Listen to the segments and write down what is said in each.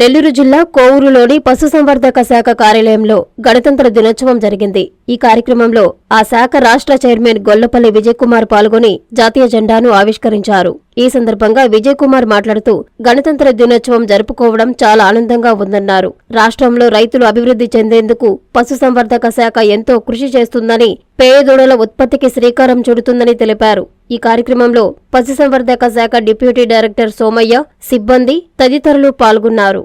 నెల్లూరు జిల్లా కోవూరులోని పశుసంవర్ధక శాఖ కార్యాలయంలో గణతంత్ర దినోత్సవం జరిగింది. ఈ కార్యక్రమంలో ఆ శాఖ రాష్ట్ర చైర్మన్ గొల్లపల్లి విజయకుమార్ పాల్గొని జాతీయ జెండాను ఆవిష్కరించారు. ఈ సందర్భంగా విజయ్ కుమార్ మాట్లాడుతూ గణతంత్ర దినోత్సవం జరుపుకోవడం చాలా ఆనందంగా ఉందన్నారు. రాష్ట్రంలో రైతులు అభివృద్ధి చెందేందుకు పశుసంవర్ధక శాఖ ఎంతో కృషి చేస్తుందని పేదోడల ఉత్పత్తికి శ్రీకారం చుడుతుందని తెలిపారు. ఈ కార్యక్రమంలో పశుసంవర్ధక శాఖ డిప్యూటీ డైరెక్టర్ సోమయ్య సిబ్బంది తదితరులు పాల్గొన్నారు.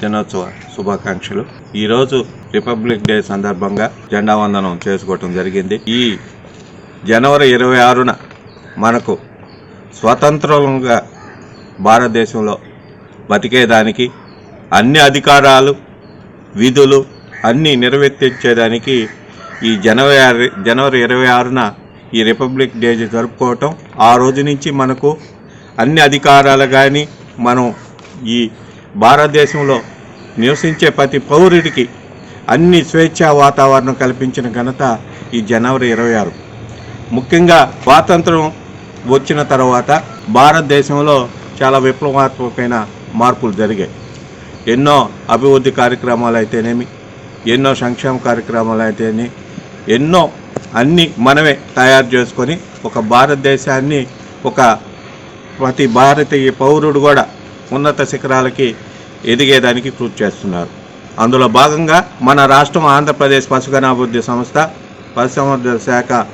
దినోత్సవ శుభాకాంక్షలు. ఈరోజు రిపబ్లిక్ డే సందర్భంగా జెండా వందనం చేసుకోవటం జరిగింది. ఈ జనవరి ఇరవై ఆరున మనకు స్వతంత్రంగా భారతదేశంలో బతికేదానికి అన్ని అధికారాలు విధులు అన్నీ నిర్వర్తించేదానికి ఈ జనవరి ఆరు- జనవరి ఇరవై ఆరున ఈ రిపబ్లిక్ డే జరుపుకోవటం ఆ రోజు నుంచి మనకు అన్ని అధికారాలు కానీ మనం ఈ భారతదేశంలో నివసించే ప్రతి పౌరుడికి అన్ని స్వేచ్ఛా వాతావరణం కల్పించిన ఘనత ఈ జనవరి ఇరవై ఆరు. ముఖ్యంగా స్వాతంత్రం వచ్చిన తర్వాత భారతదేశంలో చాలా విప్లవాత్మకమైన మార్పులు జరిగాయి. ఎన్నో అభివృద్ధి కార్యక్రమాలు అయితేనేమి ఎన్నో సంక్షేమ కార్యక్రమాలు అయితేనే ఎన్నో అన్నీ మనమే తయారు చేసుకొని ఒక భారతదేశాన్ని ఒక ప్రతి భారతీయ పౌరుడు కూడా ఉన్నత శిఖరాలకి ఎదిగేదానికి కృషి చేస్తున్నారు. అందులో భాగంగా మన రాష్ట్రం ఆంధ్రప్రదేశ్ పశుగణాభివృద్ధి సంస్థ పరిశ్రమ శాఖ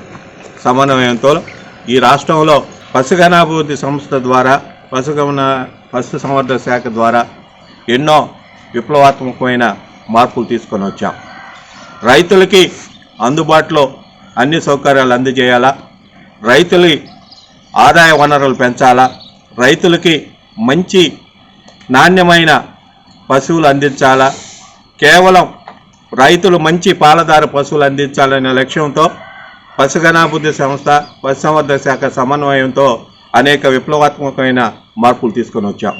సమన్వయంతో ఈ రాష్ట్రంలో పశుగణాభివృద్ధి సంస్థ ద్వారా పశుగమన పశు సంవర్ధక శాఖ ద్వారా ఎన్నో విప్లవాత్మకమైన మార్పులు తీసుకొని వచ్చాం. రైతులకి అందుబాటులో అన్ని సౌకర్యాలు అందజేయాలా? రైతులు ఆదాయ వనరులు పెంచాలా? రైతులకి మంచి నాణ్యమైన పశువులు అందించాలా? కేవలం రైతులు మంచి పాలదార పశువులు అందించాలనే లక్ష్యంతో పశుగణాభివృద్ధి సంస్థ పశుసంవర్ధక శాఖ సమన్వయంతో అనేక విప్లవాత్మకమైన మార్పులు తీసుకొని వచ్చాం.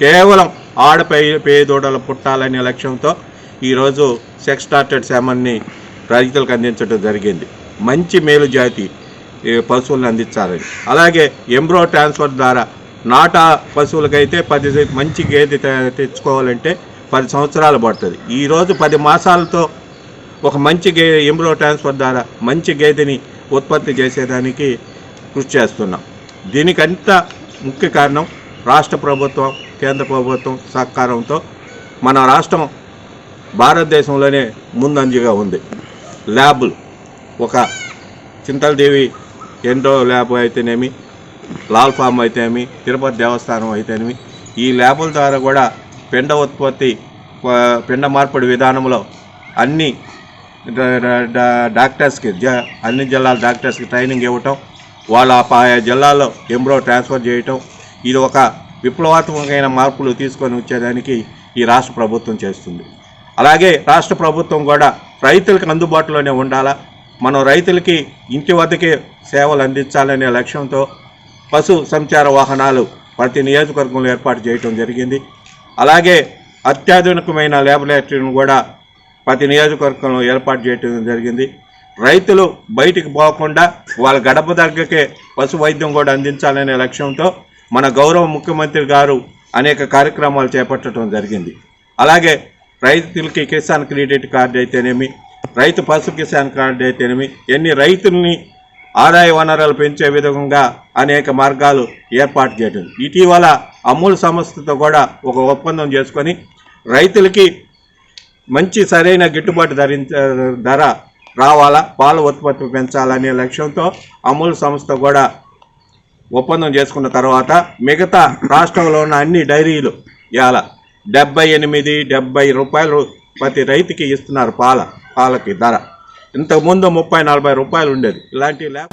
కేవలం ఆడపై పేదోడలు పుట్టాలనే లక్ష్యంతో ఈరోజు సెక్స్ స్టార్టెడ్ శామన్ని రైతులకు అందించడం జరిగింది. మంచి మేలు జాతి ఈ పశువులను అందించాలని. అలాగే ఎంబ్రో ట్రాన్స్ఫర్ ద్వారా నాటా పశువులకైతే పది మంచి గేదె తెచ్చుకోవాలంటే పది సంవత్సరాలు పడుతుంది. ఈరోజు పది మాసాలతో ఒక మంచి గే ఎంబ్రో ట్రాన్స్ఫర్ ద్వారా మంచి గేదెని ఉత్పత్తి చేసేదానికి కృషి చేస్తున్నాం. దీనికంతా ముఖ్య కారణం రాష్ట్ర ప్రభుత్వం కేంద్ర ప్రభుత్వం సహకారంతో మన రాష్ట్రం భారతదేశంలోనే ముందంజగా ఉంది. ల్యాబులు ఒక చింతలదేవి ఎండో ల్యాబ్ అయితేనేమి లాల్ ఫామ్ అయితేనేమి తిరుపతి దేవస్థానం అయితేనేమి ఈ ల్యాబుల ద్వారా కూడా పిండ ఉత్పత్తి పిండ మార్పిడి విధానంలో అన్ని డాక్టర్స్కి జ అన్ని జిల్లాల డాక్టర్స్కి ట్రైనింగ్ ఇవ్వటం వాళ్ళ ఆయా జిల్లాల్లో ఎంబ్రో ట్రాన్స్ఫర్ చేయటం ఇది ఒక విప్లవాత్మకమైన మార్పులు తీసుకొని వచ్చేదానికి ఈ రాష్ట్ర ప్రభుత్వం చేస్తుంది. అలాగే రాష్ట్ర ప్రభుత్వం కూడా రైతులకు అందుబాటులోనే ఉండాలా? మనం రైతులకి ఇంటి వద్దకే సేవలు అందించాలనే లక్ష్యంతో పశు సంచార వాహనాలు ప్రతి నియోజకవర్గంలో ఏర్పాటు చేయటం జరిగింది. అలాగే అత్యాధునికమైన ల్యాబొరేటరీని కూడా ప్రతి నియోజకవర్గంలో ఏర్పాటు చేయటం జరిగింది. రైతులు బయటికి పోకుండా వాళ్ళ గడప దగ్గరకే పశు వైద్యం కూడా అందించాలనే లక్ష్యంతో మన గౌరవ ముఖ్యమంత్రి గారు అనేక కార్యక్రమాలు చేపట్టడం జరిగింది. అలాగే రైతులకి కిసాన్ క్రెడిట్ కార్డు అయితేనేమి రైతు పశు కిసాన్ కార్డు అయితేనేమి ఎన్ని రైతుల్ని ఆదాయ వనరులు పెంచే విధంగా అనేక మార్గాలు ఏర్పాటు చేయడం ఇటీవల అమూల్ సంస్థతో కూడా ఒక ఒప్పందం చేసుకొని రైతులకి మంచి సరైన గిట్టుబాటు ధరి ధర రావాలా? పాల ఉత్పత్తి పెంచాలనే లక్ష్యంతో అమూల్ సంస్థ కూడా ఒప్పందం చేసుకున్న తర్వాత మిగతా రాష్ట్రంలో ఉన్న అన్ని డైరీలు ఇవాళ డెబ్బై ఎనిమిది డెబ్బై రూపాయలు ప్రతి రైతుకి ఇస్తున్నారు పాల పాలకి ధర. ఇంతకుముందు ముప్పై నలభై రూపాయలు ఉండేది. ఇలాంటి ల్యాబ్